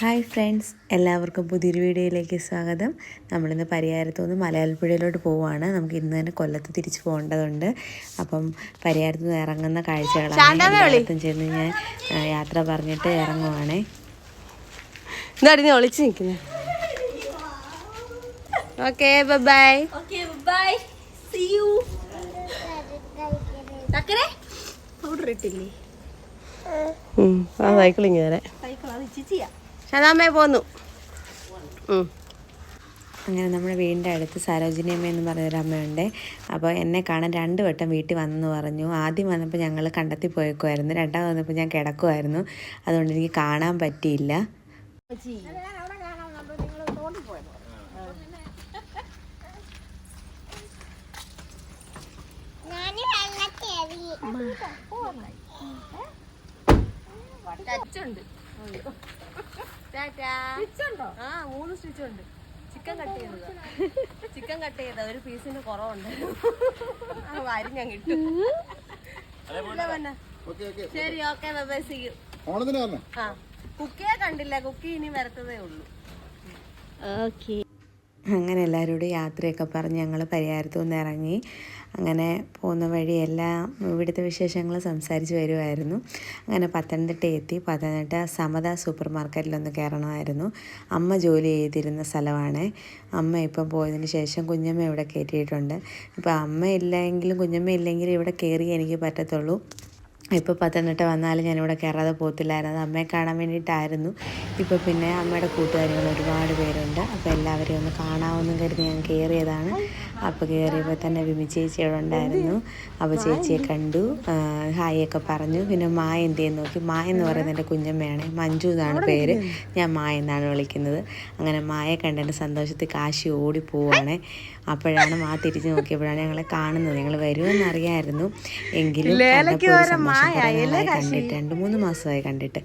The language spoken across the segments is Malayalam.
ഹായ് ഫ്രണ്ട്സ് എല്ലാവർക്കും പുതിയൊരു വീഡിയോയിലേക്ക് സ്വാഗതം. നമ്മളിന്ന് പരിയാരത്തുനിന്ന് മലയാളപ്പുഴയിലോട്ട് പോവുകയാണ് നമുക്ക് ഇന്ന് തന്നെ കൊല്ലത്ത് തിരിച്ചു പോകേണ്ടതുണ്ട്. അപ്പം പരിയാരത്തു നിന്ന് ഇറങ്ങുന്ന കാഴ്ചകളാണ് എല്ലായിടത്തും ചെന്ന് ഞാൻ യാത്ര പറഞ്ഞിട്ട് ഇറങ്ങുവാണേ. നീ ഒളിച്ച് നിൽക്കുന്നേ. Okay bye bye see you powder ഇട്ടില്ലേ? ആ സൈക്കിളിങ് വരെ പോന്നു. അങ്ങനെ നമ്മുടെ വീടിന്റെ അടുത്ത് സരോജിനി അമ്മ എന്ന് പറഞ്ഞൊരു അമ്മയുണ്ട്. അപ്പോൾ എന്നെ കാണാൻ രണ്ട് വട്ടം വീട്ടിൽ വന്നെന്ന് പറഞ്ഞു. ആദ്യം വന്നപ്പോൾ ഞങ്ങൾ കണ്ടെത്തി പോയേക്കുമായിരുന്നു രണ്ടാമത് വന്നപ്പോൾ ഞാൻ കിടക്കുമായിരുന്നു അതുകൊണ്ട് എനിക്ക് കാണാൻ പറ്റിയില്ല. ടച്ചുണ്ട് ആ മൂന്ന് സ്റ്റിച്ച് ഉണ്ട് ചിക്കൻ കട്ട് ചെയ്തത്. ചിക്കൻ കട്ട് ചെയ്ത ഒരു പീസിന് കുറവുണ്ട്. ആ അരിഞ്ഞങ്ങ് ഇട്ടു. ഇല്ല പൊന്നെ. ശരി ഓക്കെ കുക്കിയെ കണ്ടില്ല. കുക്കി ഇനി വരത്തതേ ഉള്ളൂ. അങ്ങനെ എല്ലാവരോടും യാത്രയൊക്കെ പറഞ്ഞ് ഞങ്ങൾ പരിഹാരത്തു നിന്ന് ഇറങ്ങി. അങ്ങനെ പോകുന്ന വഴി എല്ലാം ഇവിടുത്തെ വിശേഷങ്ങൾ സംസാരിച്ച് വരുമായിരുന്നു അങ്ങനെ പത്തനംതിട്ട എത്തി പത്തനംതിട്ട സമത സൂപ്പർ മാർക്കറ്റിലൊന്ന് കയറണമായിരുന്നു. അമ്മ ജോലി ചെയ്തിരുന്ന സ്ഥലമാണ്. അമ്മ ഇപ്പം പോയതിന് ശേഷം കുഞ്ഞമ്മ ഇവിടെ കയറ്റിയിട്ടുണ്ട്. ഇപ്പം അമ്മ ഇല്ലെങ്കിലും കുഞ്ഞമ്മ ഇല്ലെങ്കിലും ഇവിടെ കയറി എനിക്ക് പറ്റത്തുള്ളൂ. ഇപ്പോൾ പത്തനംതിട്ട വന്നാലും ഞാനിവിടെ കയറാതെ പോകത്തില്ലായിരുന്നു. അത് അമ്മയെ കാണാൻ വേണ്ടിയിട്ടായിരുന്നു. ഇപ്പോൾ പിന്നെ അമ്മയുടെ കൂട്ടുകാരികൾ ഒരുപാട് പേരുണ്ട്. അപ്പോൾ എല്ലാവരെയും ഒന്ന് കാണാമെന്നും കരുതി ഞാൻ കയറിയതാണ് അപ്പോൾ കയറിയപ്പോൾ തന്നെ വിമി ചേച്ചി അവിടെ ഉണ്ടായിരുന്നു. അപ്പോൾ ചേച്ചിയെ കണ്ടു. ഹായൊക്കെ പറഞ്ഞു. പിന്നെ മായ എന്ത് ചെയ്യുന്നു നോക്കി. മായ എന്ന് പറയുന്നത് എന്റെ കുഞ്ഞമ്മയാണ്. മഞ്ജു എന്നാണ് പേര്. ഞാൻ മായ എന്നാണ് വിളിക്കുന്നത്. അങ്ങനെ മായ കണ്ടതിന്റെ സന്തോഷത്തിൽ കാശി ഓടിപ്പോവാണ് പോവാണ്. അപ്പോഴാണ് മാ തിരിച്ച് നോക്കിയപ്പോഴാണ് ഞങ്ങളെ കാണുന്നത്. ഞങ്ങൾ വരുമെന്നറിയായിരുന്നു എങ്കിലും കണ്ടിട്ട് രണ്ട് മൂന്ന് മാസമായി കണ്ടിട്ട്.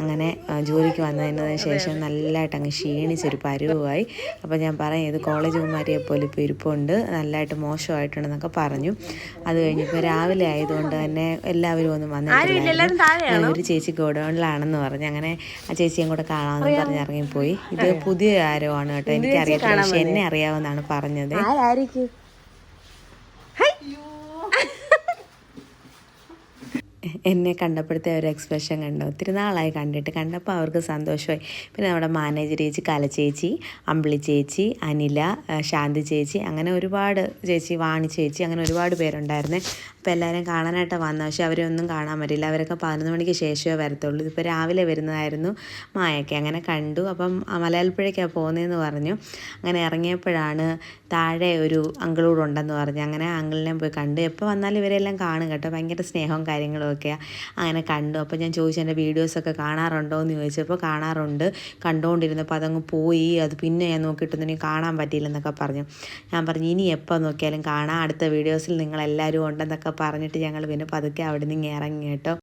അങ്ങനെ ജോലിക്ക് വന്നതിന് ശേഷം നല്ലതായിട്ട് അങ്ങ് ക്ഷീണിച്ചൊരു പരുവായി. അപ്പോൾ ഞാൻ പറയും ഇത് കോളേജ് കുമാരിയെ പോലെ ഇപ്പോൾ ഇരിപ്പുണ്ട്. നല്ലതായിട്ട് മോശമായിട്ടുണ്ടെന്നൊക്കെ പറഞ്ഞു. അത് കഴിഞ്ഞപ്പോൾ രാവിലെ ആയതുകൊണ്ട് തന്നെ എല്ലാവരും ഒന്നും വന്നിട്ടില്ല ഒരു ചേച്ചി ഗോഡൗണിലാണെന്ന് പറഞ്ഞു. അങ്ങനെ ആ ചേച്ചിയും കൂടെ കാണാമെന്ന് പറഞ്ഞ് ഇറങ്ങിപ്പോയി. ഇത് പുതിയ ആരോ ആണ് കേട്ടോ. എനിക്കറിയത്തില്ല. പക്ഷെ എന്നെ അറിയാമെന്നാണ് പറഞ്ഞത്. എന്നെ കണ്ടപ്പോഴത്തെ ഒരു എക്സ്പ്രഷൻ കണ്ടു? ഒത്തിരി നാളായി കണ്ടിട്ട്. കണ്ടപ്പോൾ അവർക്ക് സന്തോഷമായി. പിന്നെ നമ്മുടെ മാനേജർ ചേച്ചി കല ചേച്ചി അമ്പിളി ചേച്ചി അനില ശാന്തി ചേച്ചി അങ്ങനെ ഒരുപാട് ചേച്ചി വാണി ചേച്ചി അങ്ങനെ ഒരുപാട് പേരുണ്ടായിരുന്നു. അപ്പോൾ എല്ലാവരും കാണാനായിട്ട് വന്ന. പക്ഷേ അവരെ ഒന്നും കാണാൻ പറ്റില്ല. അവരൊക്കെ പതിനൊന്ന് മണിക്ക് ശേഷമേ വരത്തുള്ളൂ. ഇതിപ്പോൾ രാവിലെ വരുന്നതായിരുന്നു മായൊക്കെ. അങ്ങനെ കണ്ടു. അപ്പം മലയാളപ്പുഴയ്ക്കാണ് പോകുന്നതെന്ന് പറഞ്ഞു. അങ്ങനെ ഇറങ്ങിയപ്പോഴാണ് താഴെ ഒരു അങ്കിളൂടെ ഉണ്ടെന്ന് പറഞ്ഞു. അങ്ങനെ അങ്കിളിനെ പോയി കണ്ടു. എപ്പോൾ വന്നാലും ഇവരെല്ലാം കാണും കേട്ടോ. ഭയങ്കര സ്നേഹവും കാര്യങ്ങളും ഒക്കെയാണ് അങ്ങനെ കണ്ടു. അപ്പോൾ ഞാൻ ചോദിച്ചു എന്റെ വീഡിയോസൊക്കെ കാണാറുണ്ടോ? എന്ന് ചോദിച്ചപ്പോൾ കാണാറുണ്ട്. കണ്ടുകൊണ്ടിരുന്നപ്പോൾ അതങ്ങ് പോയി. അത് പിന്നെ ഞാൻ നോക്കിയിട്ടൊന്നും കാണാൻ പറ്റിയില്ലെന്നൊക്കെ പറഞ്ഞു. ഞാൻ പറഞ്ഞു ഇനി എപ്പോൾ നോക്കിയാലും കാണാം. അടുത്ത വീഡിയോസിൽ നിങ്ങളെല്ലാവരും ഉണ്ടെന്നൊക്കെ പറഞ്ഞിട്ട് ഞങ്ങൾ പിന്നെ പതുക്കെ അവിടെ നിന്ന് ഇറങ്ങി കേട്ടോ.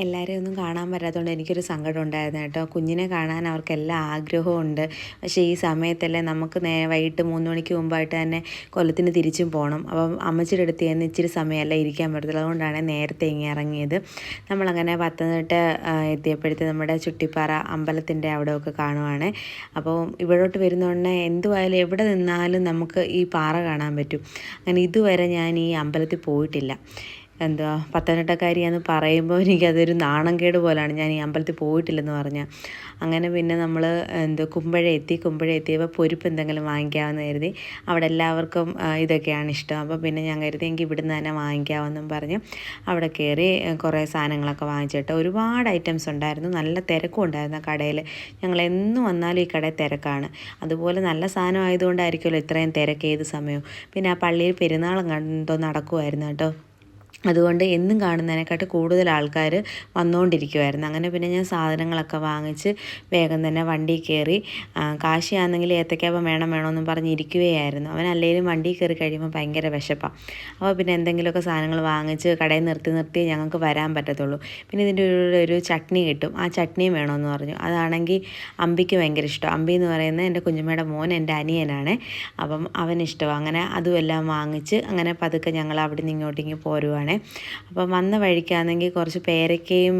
എല്ലാവരെയും ഒന്നും കാണാൻ പറ്റാത്തതുകൊണ്ട് എനിക്കൊരു സങ്കടം ഉണ്ടായിരുന്നു കേട്ടോ. കുഞ്ഞിനെ കാണാൻ അവർക്ക് എല്ലാ ആഗ്രഹവും ഉണ്ട്. പക്ഷേ ഈ സമയത്തല്ലേ നമുക്ക് നേ വൈകിട്ട് മൂന്ന് മണിക്ക് മുമ്പായിട്ട് തന്നെ കൊല്ലത്തിന് തിരിച്ചും പോകണം അപ്പം അമ്മച്ചിയുടെ അടുത്ത് ചെന്ന് ഇച്ചിരി സമയമല്ല ഇരിക്കാൻ പറ്റത്തില്ല അതുകൊണ്ടാണ് നേരത്തെ ഇങ്ങനെ ഇറങ്ങിയത്. നമ്മളങ്ങനെ പത്തനംതിട്ട എത്തിയപ്പോഴത്തെ നമ്മുടെ ചുട്ടിപ്പാറ അമ്പലത്തിന്റെ അവിടെയൊക്കെ കാണുവാണ്. അപ്പോൾ ഇവിടോട്ട് വരുന്നതുകൊണ്ട് എന്തുവായാലും എവിടെ നിന്നാലും നമുക്ക് ഈ പാറ കാണാൻ പറ്റും. അങ്ങനെ ഇതുവരെ ഞാൻ ഈ അമ്പലത്തിൽ പോയിട്ടില്ല. എന്തുവാ പത്തനംതിട്ടക്കാരിയാന്ന് പറയുമ്പോൾ എനിക്കതൊരു നാണംകേട് പോലാണ്. ഞാൻ ഈ അമ്പലത്തിൽ പോയിട്ടില്ലെന്ന് പറഞ്ഞാൽ അങ്ങനെ പിന്നെ നമ്മൾ എന്തോ കുമ്പഴ എത്തി കുമ്പഴ എത്തിയപ്പോൾ പൊരിപ്പ് എന്തെങ്കിലും വാങ്ങിക്കാമെന്ന് കരുതി. അവിടെ എല്ലാവർക്കും ഇതൊക്കെയാണ് ഇഷ്ടം. അപ്പോൾ പിന്നെ ഞാൻ കരുതി എനിക്ക് ഇവിടുന്ന് തന്നെ വാങ്ങിക്കാമെന്നും പറഞ്ഞ് അവിടെ കയറി കുറേ സാധനങ്ങളൊക്കെ വാങ്ങിച്ചിട്ട് ഒരുപാട് ഐറ്റംസ് ഉണ്ടായിരുന്നു. നല്ല തിരക്കും ഉണ്ടായിരുന്നു കടയിൽ ഞങ്ങൾ എന്നും വന്നാലും ഈ കടയിൽ തിരക്കാണ്. അതുപോലെ നല്ല സാധനം ആയതുകൊണ്ടായിരിക്കുമല്ലോ ഇത്രയും തിരക്ക് ഏത് സമയവും. പിന്നെ ആ പള്ളിയിൽ പെരുന്നാളും കണ്ടോ നടക്കുമായിരുന്നു കേട്ടോ. അതുകൊണ്ട് എന്നും കാണുന്നതിനെക്കാട്ട് കൂടുതൽ ആൾക്കാർ വന്നുകൊണ്ടിരിക്കുമായിരുന്നു അങ്ങനെ പിന്നെ ഞാൻ സാധനങ്ങളൊക്കെ വാങ്ങിച്ച് വേഗം തന്നെ വണ്ടി കയറി കാശിയാണെങ്കിൽ ഏത്തക്കാപ്പം വേണം വേണമെന്നും പറഞ്ഞ് ഇരിക്കുകയായിരുന്നു. അവൻ അല്ലെങ്കിലും വണ്ടി കയറി കഴിയുമ്പോൾ ഭയങ്കര വിശപ്പാണ് അപ്പോൾ പിന്നെ എന്തെങ്കിലുമൊക്കെ സാധനങ്ങൾ വാങ്ങിച്ച് കടയിൽ നിർത്തി നിർത്തി ഞങ്ങൾക്ക് വരാൻ പറ്റത്തുള്ളൂ. പിന്നെ ഇതിന്റെ ഒരു ഒരു ചട്നി കിട്ടും. ആ ചട്നിയും വേണമെന്ന് പറഞ്ഞു. അതാണെങ്കിൽ അമ്പിക്ക് ഭയങ്കര ഇഷ്ടം. അമ്പി എന്ന് പറയുന്നത് എന്റെ കുഞ്ഞമ്മയുടെ മോൻ എന്റെ അനിയനാണ്. അപ്പം അവനിഷ്ടമാണ് അങ്ങനെ അതും എല്ലാം വാങ്ങിച്ച് അങ്ങനെ പതുക്കെ ഞങ്ങൾ അവിടെ നിന്ന് ഇങ്ങോട്ടേക്ക് പോരുവാണ്. അപ്പം വന്ന വഴിക്കാണെങ്കിൽ കുറച്ച് പേരക്കയും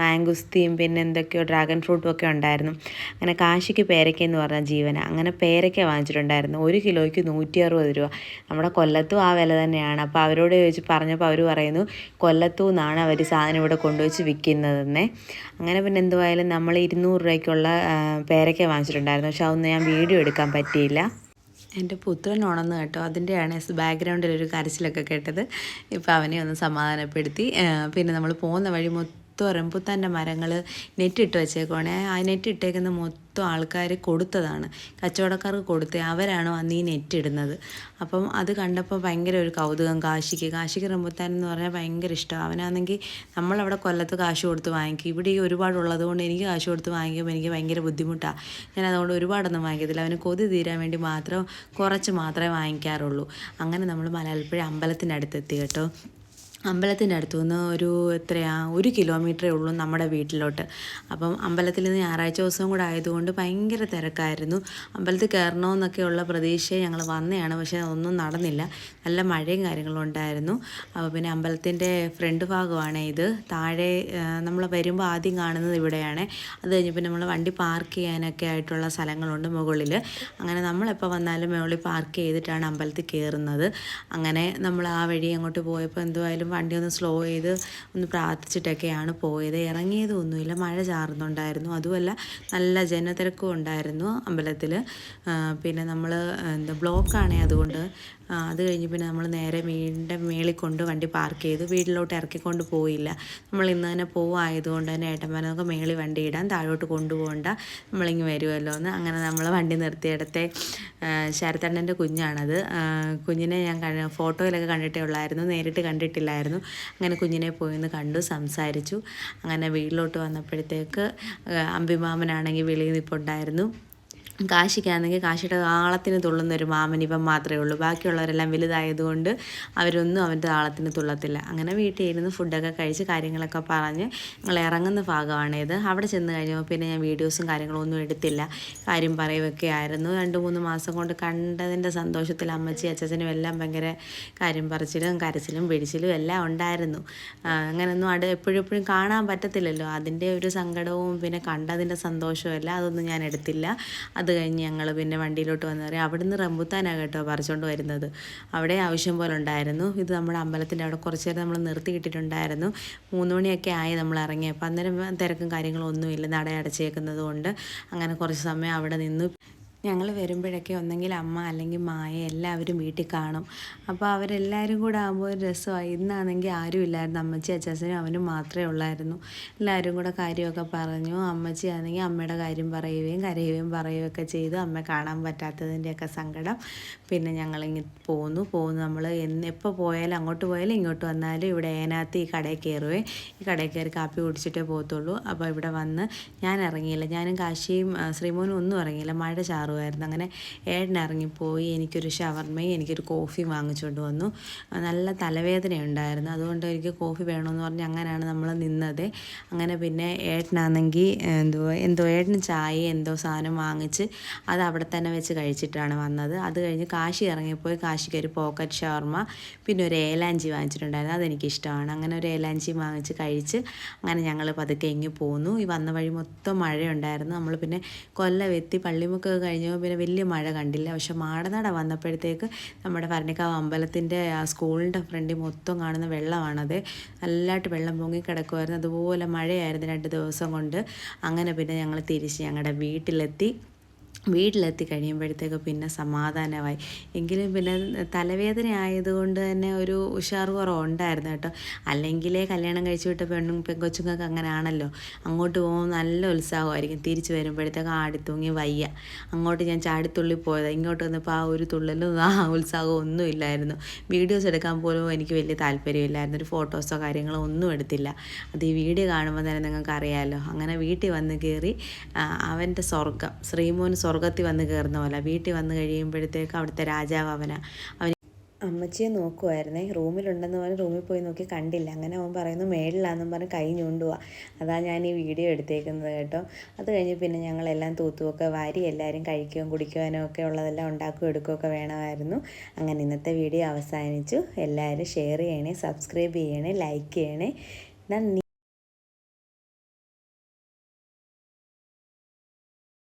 മാംഗുസ്തിയും പിന്നെ എന്തൊക്കെയോ ഡ്രാഗൺ ഫ്രൂട്ടും ഒക്കെ ഉണ്ടായിരുന്നു. അങ്ങനെ കാശിക്ക് പേരക്ക എന്ന് പറഞ്ഞ ജീവന. അങ്ങനെ പേരക്ക വാങ്ങിച്ചിട്ടുണ്ടായിരുന്നു. ഒരു കിലോയ്ക്ക് നൂറ്റി അറുപത് രൂപ. നമ്മുടെ കൊല്ലത്തും ആ വില തന്നെയാണ്. അപ്പോൾ അവരോട് ചോദിച്ച് പറഞ്ഞപ്പോൾ അവർ പറയുന്നു കൊല്ലത്തു നിന്നാണ് അവർ സാധനം ഇവിടെ കൊണ്ടുവച്ച് വിൽക്കുന്നതെന്നേ. അങ്ങനെ പിന്നെ എന്തുവായാലും നമ്മൾ ഇരുന്നൂറ് രൂപയ്ക്കുള്ള പേരക്ക വാങ്ങിച്ചിട്ടുണ്ടായിരുന്നു. പക്ഷെ അതൊന്നും ഞാൻ വീഡിയോ എടുക്കാൻ പറ്റിയില്ല. എന്റെ പുത്രൻ കേട്ടോ. അതിന്റെയാണ് ബാക്ക്ഗ്രൗണ്ടിൽ ഒരു കരച്ചിലൊക്കെ കേട്ടത്. ഇപ്പോൾ അവനെ ഒന്ന് സമാധാനപ്പെടുത്തി. പിന്നെ നമ്മൾ പോകുന്ന വഴി മൊത്തം റംബുത്താന്റെ മരങ്ങൾ നെറ്റിട്ട് വെച്ചേക്കുവാണേ. ആ നെറ്റിട്ടേക്കുന്ന മൊത്തം ആൾക്കാർ കൊടുത്തതാണ്. കച്ചവടക്കാർക്ക് കൊടുത്ത്. അവരാണ് വന്ന് ഈ നെറ്റ് ഇടുന്നത് അപ്പം അത് കണ്ടപ്പോൾ ഭയങ്കര ഒരു കൗതുകം. കാശിക്ക് കാശിക്ക് റംബുത്താൻ എന്ന് പറഞ്ഞാൽ ഭയങ്കര ഇഷ്ടമാണ് അവനാണെങ്കിൽ നമ്മളവിടെ കൊല്ലത്ത് കാശ് കൊടുത്ത് വാങ്ങിക്കും. ഇവിടെ ഈ ഒരുപാടുള്ളത് കൊണ്ട് എനിക്ക് കാശ് കൊടുത്ത് വാങ്ങിക്കുമ്പോൾ എനിക്ക് ഭയങ്കര ബുദ്ധിമുട്ടാണ് ഞാൻ അതുകൊണ്ട് ഒരുപാടൊന്നും വാങ്ങിക്കത്തില്ല. അവന് കൊതി തീരാൻ വേണ്ടി മാത്രം കുറച്ച് മാത്രമേ വാങ്ങിക്കാറുള്ളൂ. അങ്ങനെ നമ്മൾ മലയാളപ്പുഴ അമ്പലത്തിനടുത്തെത്തി കേട്ടോ. അമ്പലത്തിന്റെ അടുത്തു നിന്ന് ഒരു എത്രയാ ഒരു കിലോമീറ്ററേ ഉള്ളൂ നമ്മുടെ വീട്ടിലോട്ട്. അപ്പം അമ്പലത്തിൽ നിന്ന് ഞായറാഴ്ച ദിവസവും കൂടെ ആയതുകൊണ്ട് ഭയങ്കര തിരക്കായിരുന്നു. അമ്പലത്തിൽ കയറണമെന്നൊക്കെയുള്ള പ്രതീക്ഷയെ ഞങ്ങൾ വന്നതാണ് പക്ഷേ ഒന്നും നടന്നില്ല. നല്ല മഴയും കാര്യങ്ങളും ഉണ്ടായിരുന്നു. അപ്പോൾ പിന്നെ അമ്പലത്തിന്റെ ഫ്രണ്ട് ഭാഗമാണ് ഇത്. താഴെ നമ്മൾ വരുമ്പോൾ ആദ്യം കാണുന്നത് ഇവിടെയാണ്. അത് കഴിഞ്ഞ് പിന്നെ നമ്മൾ വണ്ടി പാർക്ക് ചെയ്യാനൊക്കെ ആയിട്ടുള്ള സ്ഥലങ്ങളുണ്ട് മുകളിൽ. അങ്ങനെ നമ്മളെപ്പോൾ വന്നാലും മുകളിൽ പാർക്ക് ചെയ്തിട്ടാണ് അമ്പലത്തിൽ കയറുന്നത്. അങ്ങനെ നമ്മൾ ആ വഴി അങ്ങോട്ട് പോയപ്പോൾ എന്തുമായാലും വണ്ടി ഒന്ന് സ്ലോ ചെയ്ത് ഒന്ന് പ്രാർത്ഥിച്ചിട്ടൊക്കെയാണ് പോയത്. ഇറങ്ങിയതൊന്നുമില്ല. മഴ ചാർന്നുണ്ടായിരുന്നു അതുമല്ല നല്ല ജനതിരക്കും ഉണ്ടായിരുന്നു അമ്പലത്തിൽ പിന്നെ നമ്മൾ എന്താ ബ്ലോക്കാണേ അതുകൊണ്ട് അത് കഴിഞ്ഞ് പിന്നെ നമ്മൾ നേരെ വീടിന്റെ മേളിൽ കൊണ്ട് വണ്ടി പാർക്ക് ചെയ്ത്. വീട്ടിലോട്ട് ഇറക്കിക്കൊണ്ട് പോയില്ല. നമ്മൾ ഇന്ന് തന്നെ പോവായതുകൊണ്ട് തന്നെ ഏട്ടന്മാരൊക്കെ മേളിൽ വണ്ടി ഇടാൻ താഴോട്ട് കൊണ്ടുപോകണ്ട. നമ്മളിങ്ങ് വരുമല്ലോ. എന്ന് അങ്ങനെ നമ്മൾ വണ്ടി നിർത്തിയിടത്തെ. ശരത്തണ്ണന്റെ കുഞ്ഞാണത്. കുഞ്ഞിനെ ഞാൻ ഫോട്ടോയിലൊക്കെ കണ്ടിട്ടേ ഉള്ളായിരുന്നു. നേരിട്ട് കണ്ടിട്ടില്ലായിരുന്നു. അങ്ങനെ കുഞ്ഞിനെ പോയി ഒന്ന് കണ്ടു സംസാരിച്ചു. അങ്ങനെ വീട്ടിലോട്ട് വന്നപ്പോഴത്തേക്ക് അമ്പിമാമനാണെങ്കിൽ വെളിയിൽ നിൽപ്പുണ്ടായിരുന്നു കാശിക്കാണെങ്കിൽ കാശിയുടെ താളത്തിന് തുള്ളുന്ന ഒരു മാമൻ മാത്രമേ ഉള്ളൂ. ബാക്കിയുള്ളവരെല്ലാം വലുതായതുകൊണ്ട് അവരൊന്നും അവന്റെ താളത്തിന് തുള്ളത്തില്ല. അങ്ങനെ വീട്ടിൽ ഇരുന്ന് ഫുഡൊക്കെ കഴിച്ച് കാര്യങ്ങളൊക്കെ പറഞ്ഞ് ഞങ്ങൾ ഇറങ്ങുന്ന ഭാഗമാണേത്. അവിടെ ചെന്ന് കഴിഞ്ഞപ്പോൾ പിന്നെ ഞാൻ വീഡിയോസും കാര്യങ്ങളും ഒന്നും എടുത്തില്ല. കാര്യം പറയുകയൊക്കെ ആയിരുന്നു. രണ്ട് മൂന്ന് മാസം കൊണ്ട് കണ്ടതിന്റെ സന്തോഷത്തിൽ അമ്മച്ചി അച്ഛനും എല്ലാം ഭയങ്കര കാര്യം പറിച്ചിലും കരച്ചിലും പിടിച്ചിലും എല്ലാം ഉണ്ടായിരുന്നു. അങ്ങനെയൊന്നും അവിടെ എപ്പോഴും എപ്പോഴും കാണാൻ പറ്റത്തില്ലല്ലോ. അതിന്റെ ഒരു സങ്കടവും പിന്നെ കണ്ടതിന്റെ സന്തോഷവും എല്ലാം അതൊന്നും ഞാൻ എടുത്തില്ല. അത് കഴിഞ്ഞ് ഞങ്ങൾ പിന്നെ വണ്ടിയിലോട്ട് വന്നു അവിടെ അവിടുന്ന് റംബുത്താനാണ് കേട്ടോ പറിച്ചുകൊണ്ട് വരുന്നത്. അവിടെ ആവശ്യം പോലെ ഉണ്ടായിരുന്നു. ഇത് നമ്മുടെ അമ്പലത്തിന്റെ അവിടെ കുറച്ച് നേരം നമ്മൾ നിർത്തി കിട്ടിയിട്ടുണ്ടായിരുന്നു മൂന്ന് മണിയൊക്കെ ആയി നമ്മൾ ഇറങ്ങിയപ്പോൾ അന്നേരം തിരക്കും കാര്യങ്ങളൊന്നുമില്ല നട അടച്ചേക്കുന്നത് കൊണ്ട് അങ്ങനെ കുറച്ച് സമയം അവിടെ നിന്നു. ഞങ്ങൾ വരുമ്പോഴൊക്കെ ഒന്നെങ്കിൽ അമ്മ അല്ലെങ്കിൽ മായ എല്ലാവരും വീട്ടിൽ കാണും. അപ്പോൾ അവരെല്ലാവരും കൂടെ ആകുമ്പോൾ ഒരു രസമായി. ഇന്നാണെങ്കിൽ ആരും ഇല്ലായിരുന്നു. അമ്മച്ചി അച്ചാച്ചനും അവനും മാത്രമേ ഉള്ളായിരുന്നു. എല്ലാവരും കൂടെ കാര്യമൊക്കെ പറഞ്ഞു. അമ്മച്ചി ആണെങ്കിൽ അമ്മയുടെ കാര്യം പറയുകയും കരയുകയും പറയുകയൊക്കെ ചെയ്തു. അമ്മ കാണാൻ പറ്റാത്തതിന്റെയൊക്കെ സങ്കടം. പിന്നെ ഞങ്ങളിങ്ങ് പോന്നു. പോന്നു. നമ്മൾ എന്ന് എപ്പോൾ പോയാലും അങ്ങോട്ട് പോയാലും ഇങ്ങോട്ട് വന്നാലും ഇവിടെ ഏനാത്ത് ഈ കടയിൽ കയറുവേ ഈ കടയിൽ കയറി കാപ്പി കുടിച്ചിട്ടേ പോകത്തുള്ളൂ. അപ്പോൾ ഇവിടെ വന്ന് ഞാൻ ഇറങ്ങിയില്ല. ഞാനും കാശിയും ശ്രീമോനും ഒന്നും ഇറങ്ങിയില്ല. മഴ ചാറുമായിരുന്നു അങ്ങനെ ഏട്ടൻ ഇറങ്ങിപ്പോയി എനിക്കൊരു ഷവർമയും എനിക്കൊരു കോഫി വാങ്ങിച്ചുകൊണ്ട് വന്നു. നല്ല തലവേദന ഉണ്ടായിരുന്നു അതുകൊണ്ട് എനിക്ക് കോഫി വേണമെന്ന് പറഞ്ഞ് അങ്ങനെയാണ് നമ്മൾ നിന്നത്. അങ്ങനെ പിന്നെ ഏട്ടനാണെങ്കിൽ എന്തോ എന്തോ ഏട്ടന് ചായ എന്തോ സാധനം വാങ്ങിച്ച് അത് അവിടെ തന്നെ വെച്ച് കഴിച്ചിട്ടാണ് വന്നത്. അത് കഴിഞ്ഞ് കാശി ഇറങ്ങിപ്പോയി. കാശിക്ക് ഒരു പോക്കറ്റ് ഷവർമ പിന്നെ ഒരു ഏലാഞ്ചി വാങ്ങിച്ചിട്ടുണ്ടായിരുന്നു. അതെനിക്ക് ഇഷ്ടമാണ് അങ്ങനെ ഒരു ഏലാഞ്ചി വാങ്ങിച്ച് കഴിച്ച് അങ്ങനെ ഞങ്ങൾ പതുക്കെ ഇങ്ങ് പോന്നു. ഈ വന്ന വഴി മൊത്തം മഴയുണ്ടായിരുന്നു. നമ്മൾ പിന്നെ കൊല്ലം എത്തി പള്ളിമുക്കൊക്കെ കഴിഞ്ഞപ്പോൾ പിന്നെ വലിയ മഴ കണ്ടില്ല. പക്ഷെ മാടനട വന്നപ്പോഴത്തേക്ക് നമ്മുടെ ഭരണിക്കാവ് അമ്പലത്തിന്റെ ആ സ്കൂളിന്റെ ഫ്രണ്ടിൽ മൊത്തം കാണുന്ന വെള്ളമാണത്. നല്ലതായിട്ട് വെള്ളം പൊങ്ങി കിടക്കുമായിരുന്നു അതുപോലെ മഴയായിരുന്നു രണ്ട് ദിവസം കൊണ്ട്. അങ്ങനെ പിന്നെ ഞങ്ങൾ തിരിച്ച് ഞങ്ങളുടെ വീട്ടിലെത്തി. വീട്ടിലെത്തി കഴിയുമ്പോഴത്തേക്ക് പിന്നെ സമാധാനമായി. എങ്കിലും പിന്നെ തലവേദന ആയതുകൊണ്ട് തന്നെ ഒരു ഉഷാർ കുറവ് ഉണ്ടായിരുന്നു കേട്ടോ. അല്ലെങ്കിലേ കല്യാണം കഴിച്ചു വിട്ട പെണ്ണും പെങ്കൊച്ചുങ്ങൾക്ക് അങ്ങനെയാണല്ലോ അങ്ങോട്ട് പോകുമ്പോൾ നല്ല ഉത്സാഹമായിരിക്കും. തിരിച്ച് വരുമ്പോഴത്തേക്ക് ആടിത്തൂങ്ങി വയ്യ. അങ്ങോട്ട് ഞാൻ ചാടിത്തുള്ളി പോയത്. ഇങ്ങോട്ട് വന്നപ്പോൾ ആ ഒരു തുള്ളലും ആ ഉത്സാഹവും ഒന്നും ഇല്ലായിരുന്നു. വീഡിയോസ് എടുക്കാൻ പോലും എനിക്ക് വലിയ താല്പര്യമില്ലായിരുന്നു ഒരു ഫോട്ടോസോ കാര്യങ്ങളോ ഒന്നും എടുത്തില്ല. അത് ഈ വീഡിയോ കാണുമ്പോൾ തന്നെ നിങ്ങൾക്ക് അറിയാമല്ലോ അങ്ങനെ വീട്ടിൽ വന്ന് കയറി അവന്റെ സ്വർഗം ശ്രീമോൻ സ്വർഗത്തിൽ വന്ന് കയറുന്ന പോലെ വീട്ടിൽ വന്ന് കഴിയുമ്പോഴത്തേക്ക് അവിടുത്തെ രാജാവ് അവന അവൻ അമ്മച്ചിയെ നോക്കുമായിരുന്നേ റൂമിലുണ്ടെന്ന് പറഞ്ഞ് റൂമിൽ പോയി നോക്കി കണ്ടില്ല. അങ്ങനെ അവൻ പറയുന്നു മേളിലാണെന്നും പറഞ്ഞ് കൈ ഞൂണ്ടുക അതാ ഞാൻ ഈ വീഡിയോ എടുത്തേക്കുന്നത് കേട്ടോ. അത് കഴിഞ്ഞ് പിന്നെ ഞങ്ങളെല്ലാം തൂത്തുമൊക്കെ വാരി എല്ലാവരും കഴിക്കുകയും കുടിക്കുവാനും ഒക്കെ ഉള്ളതെല്ലാം ഉണ്ടാക്കുകയും എടുക്കുകയൊക്കെ വേണമായിരുന്നു. അങ്ങനെ ഇന്നത്തെ വീഡിയോ അവസാനിച്ചു. എല്ലാവരും ഷെയർ ചെയ്യണേ സബ്സ്ക്രൈബ് ചെയ്യണേ ലൈക്ക് ചെയ്യണേ. നന്ദി.